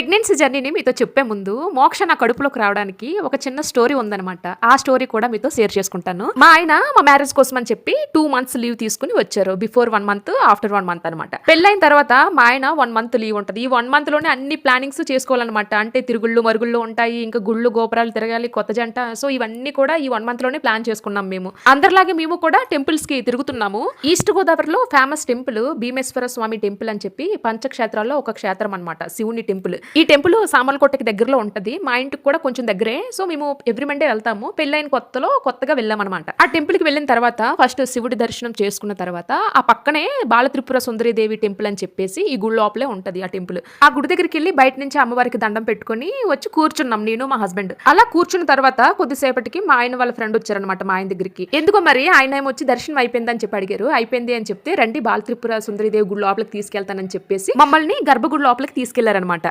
Pregnancy జర్నీని మీతో చెప్పే ముందు మోక్ష నా కడుపులోకి రావడానికి ఒక చిన్న స్టోరీ ఉందన్నమాట. ఆ స్టోరీ కూడా మీతో షేర్ చేసుకుంటాను. మా ఆయన మా మ్యారేజ్ కోసం అని చెప్పి టూ మంత్స్ లీవ్ తీసుకుని వచ్చారు. Before one month after one month అనమాట పెళ్ళైన తర్వాత మా ఆయన వన్ మంత్ లీవ్ ఉంటుంది. ఈ వన్ మంత్లోనే అన్ని ప్లానింగ్స్ చేసుకోవాలన్నమాట. అంటే తిరుగుళ్ళు మరుగుళ్ళు ఉంటాయి ఇంకా గుళ్ళు గోపురాలు తిరగాలి కొత్త జంట. సో ఇవన్నీ కూడా ఈ వన్ మంత్లోనే ప్లాన్ చేసుకున్నాం మేము. అందరిలాగే మేము కూడా టెంపుల్స్కి తిరుగుతున్నాము. ఈస్ట్ గోదావరిలో famous temple Bhimeshwara Swamy temple అని చెప్పి పంచక్షేత్రాల్లో ఒక క్షేత్రం అనమాట శివుని టెంపుల్. ఈ టెంపుల్ సామలకోటకి దగ్గరలో ఉంటుంది. మా ఇంటికి కూడా కొంచెం దగ్గరే. సో మేము ఎవ్రీ మండే వెళ్తాము. పెళ్ళైన కొత్తలో కొత్తగా వెళ్ళామన్నమాట. ఆ టెంపుల్కి వెళ్ళిన తర్వాత ఫస్ట్ శివుడి దర్శనం చేసుకున్న తర్వాత ఆ పక్కనే బాలత్రిపుర సుందరీదేవి టెంపుల్ అని చెప్పేసి ఈ గుడి లోపలే ఉంటుంది ఆ టెంపుల్. ఆ గుడి దగ్గరికి వెళ్ళి బయట నుంచి అమ్మవారికి దండం పెట్టుకొని వచ్చి కూర్చున్నాం నేను మా హస్బెండ్. అలా కూర్చున్న తర్వాత కొద్దిసేపటికి మా ఆయన వాళ్ళ ఫ్రెండ్ వచ్చారనమాట మా ఆయన దగ్గరికి. ఎందుకో మరి? ఆయన ఏమో వచ్చి దర్శనం అయిపోయిందని చెప్పి అడిగారు. అయిపోయింది అని చెప్తే రండి బాలత్రిపుర సుందరీదేవి గుడి లోపలికి తీసుకెళ్తానని చెప్పేసి మమ్మల్ని గర్భగుడి లోపలికి తీసుకెళ్ళారనమాట